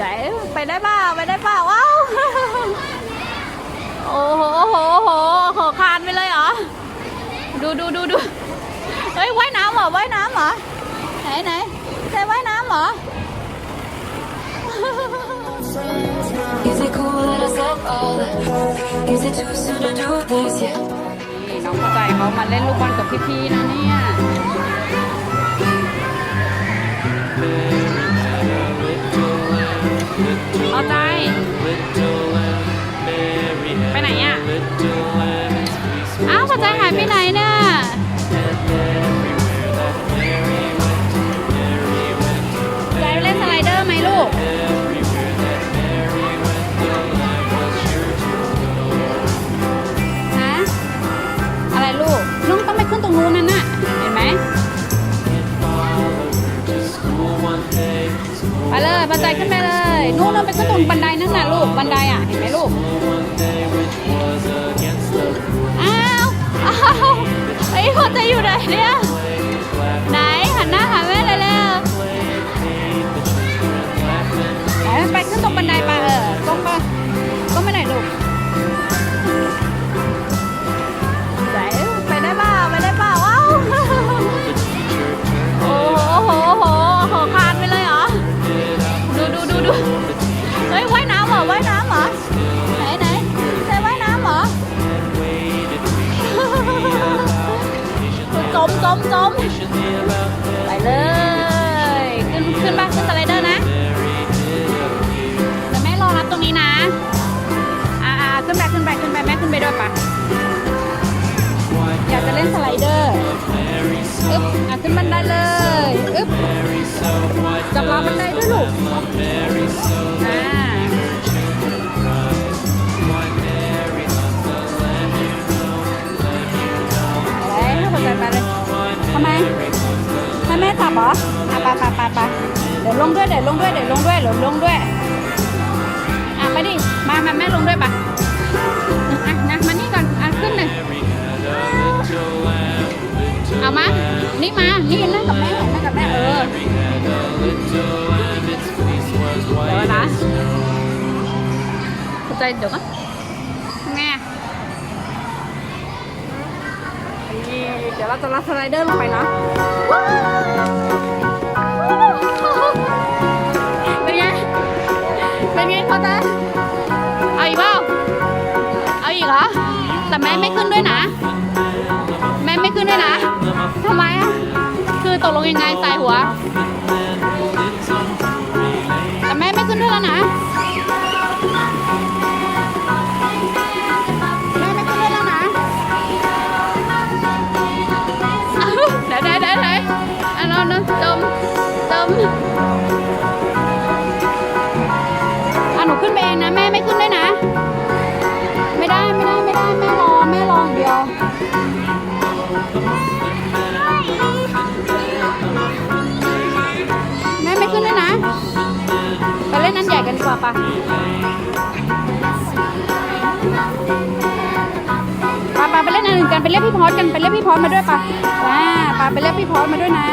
ไหนไปได้เปล่าไปได้เปล่าว้าวโอ้โหโอ้โหโอ้โหโอ้โหคานไปเลยเหรอ ดูดูดูดูเฮ้ยว่ายน้ำเหรอว่ายน้ำเหรอ ไหนไหนใช่ว่ายน้ำเหรอ Is it cool that I said all that? Is it too soon to do this yet? นี่น้องเข้าใจเขามาเล่นลูกบอลกับพี่ๆนะเนี่ย เลยขึ้นไปเลยนู่นนู่นไปขึ้นตรงบันไดนั่นน่ะลูกบันไดอะเห็นไหมลูกอ้าวอ้าว มจมจมไปเลย ขึ้นขึ้นบ้าขึ้นสไลเดอร์นะแต่แม่รอรับตรงนี้นะอ่าอ่าขึ้นไปขึ้นไปขึ้นไปแม่ขึ้นไปด้วยปะอยากจะเล่นสไลเดอร์อึ๊บอะขึ้นบันไดเลยอึ๊บจับราวบันได ขับเหรออะไปไปไปไปเดี๋ยวลงด้วยเดี๋ยวลงด้วยเดี๋ยวลงด้วยเดี๋ยวลงด้วยอะไปดิมามาแม่ลงด้วยปะอะนะมานี่ก่อนอะขึ้นเลยเอามา นี่มา นี่นั่งกับแม่นั่งกับแม่เออเดี๋ยวนะใจเดี๋ยวนะไเดี๋ยวเราจะรับสไลเดอร์ลงไปนะเป็นไง เป็นไงพ่อตาเอาอีกเปล่าเอาอีกเหรอ แต่แม่ไม่ขึ้นด้วยนะ แม่ไม่ขึ้นด้วยนะทำไมอะ คือตกลงยังไงใส่หัว แต่แม่ไม่ขึ้นด้วยแล้วนะ นะ แม่ไม่ขึ้นด้วยนะ ไม่ได้ไม่ได้ไม่ได้แม่รอแม่รออย่างเดียวแม่ไม่ขึ้นด้วยนะ ไปเล่นนั้นใหญ่กันดีกว่าปะปาปาไปเล่นอันอื่นกันไปเรียกพี่พอสกันไปเรียกพี่พอสมาด้วยปะอ่าปาไปเรียกพี่พอสมาด้วยนะ